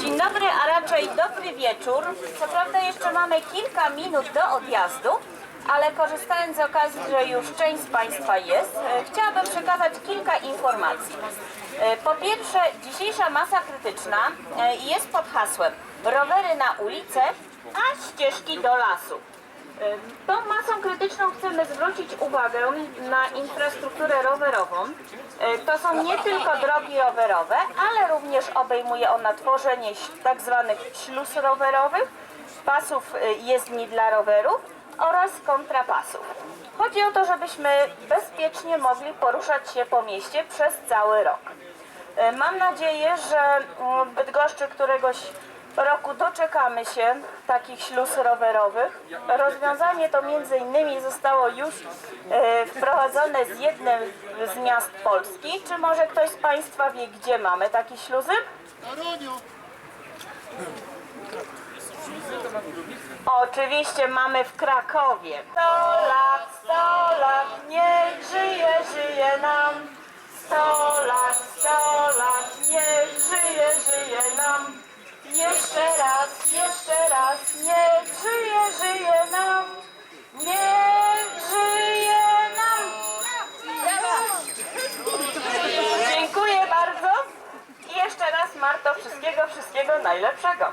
Dzień dobry, a raczej dobry wieczór. Co prawda jeszcze mamy kilka minut do odjazdu, ale korzystając z okazji, że już część z Państwa jest, e, chciałabym przekazać kilka informacji. E, Po pierwsze, dzisiejsza masa krytyczna e, jest pod hasłem rowery na ulicę, a ścieżki do lasu. Tą masą krytyczną chcemy zwrócić uwagę na infrastrukturę rowerową. E, To są nie tylko drogi rowerowe, ale również obejmuje ona tworzenie tak zwanych śluz rowerowych, pasów e, jezdni dla rowerów oraz kontrapasów. Chodzi o to, żebyśmy bezpiecznie mogli poruszać się po mieście przez cały rok. E, Mam nadzieję, że mm, Bydgoszczy któregoś roku doczekamy się takich śluz rowerowych. Rozwiązanie to między innymi zostało już e, wprowadzone z jednym z miast Polski. Czy może ktoś z Państwa wie, gdzie mamy takie śluzy? Oczywiście mamy w Krakowie. 100 lat, 100 lat, niech żyje, żyje nam. 100 lat, Jeszcze raz, jeszcze raz, niech żyje, żyje nam. Niech żyje nam. Dziękuję bardzo. I jeszcze raz Marto, wszystkiego, wszystkiego najlepszego.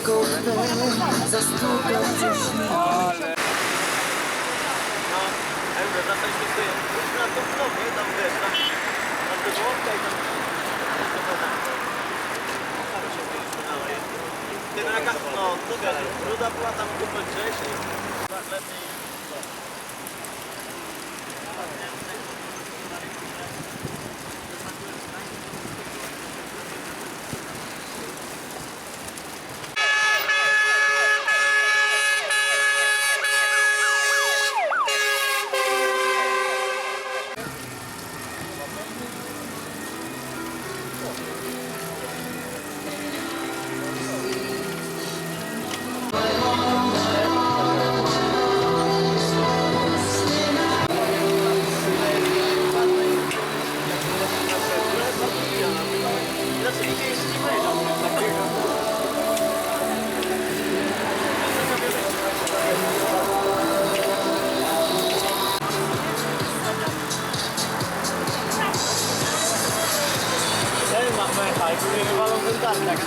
Euro, wracaliśmy tutaj, wróćmy na tą znowu, nie? Tam wiesz, tam, tam do żołądka i tam... Ty no jaka, no, to wiesz, ruda była tam kupę wcześniej. Lepiej.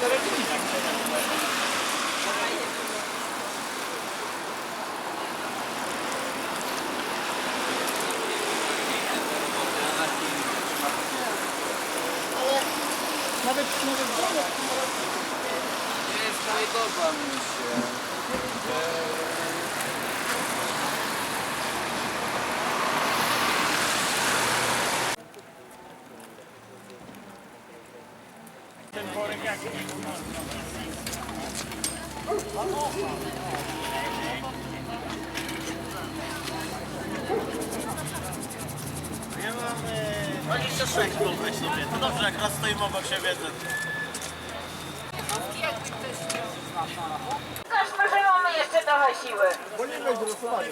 Nawet, nawet droga. Jest kalejdowa mi się. Ten worek jak Ja mam e, 26 weź sobie. To dobrze, jak raz stoimy obok siebie, to... Pokażmy, że mamy jeszcze trochę siły. Bo nie będzie losowania.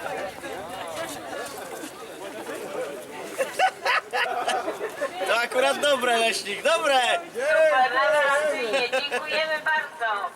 To akurat dobre, leśnik, dobre! Super, rewelacyjnie, dziękujemy bardzo.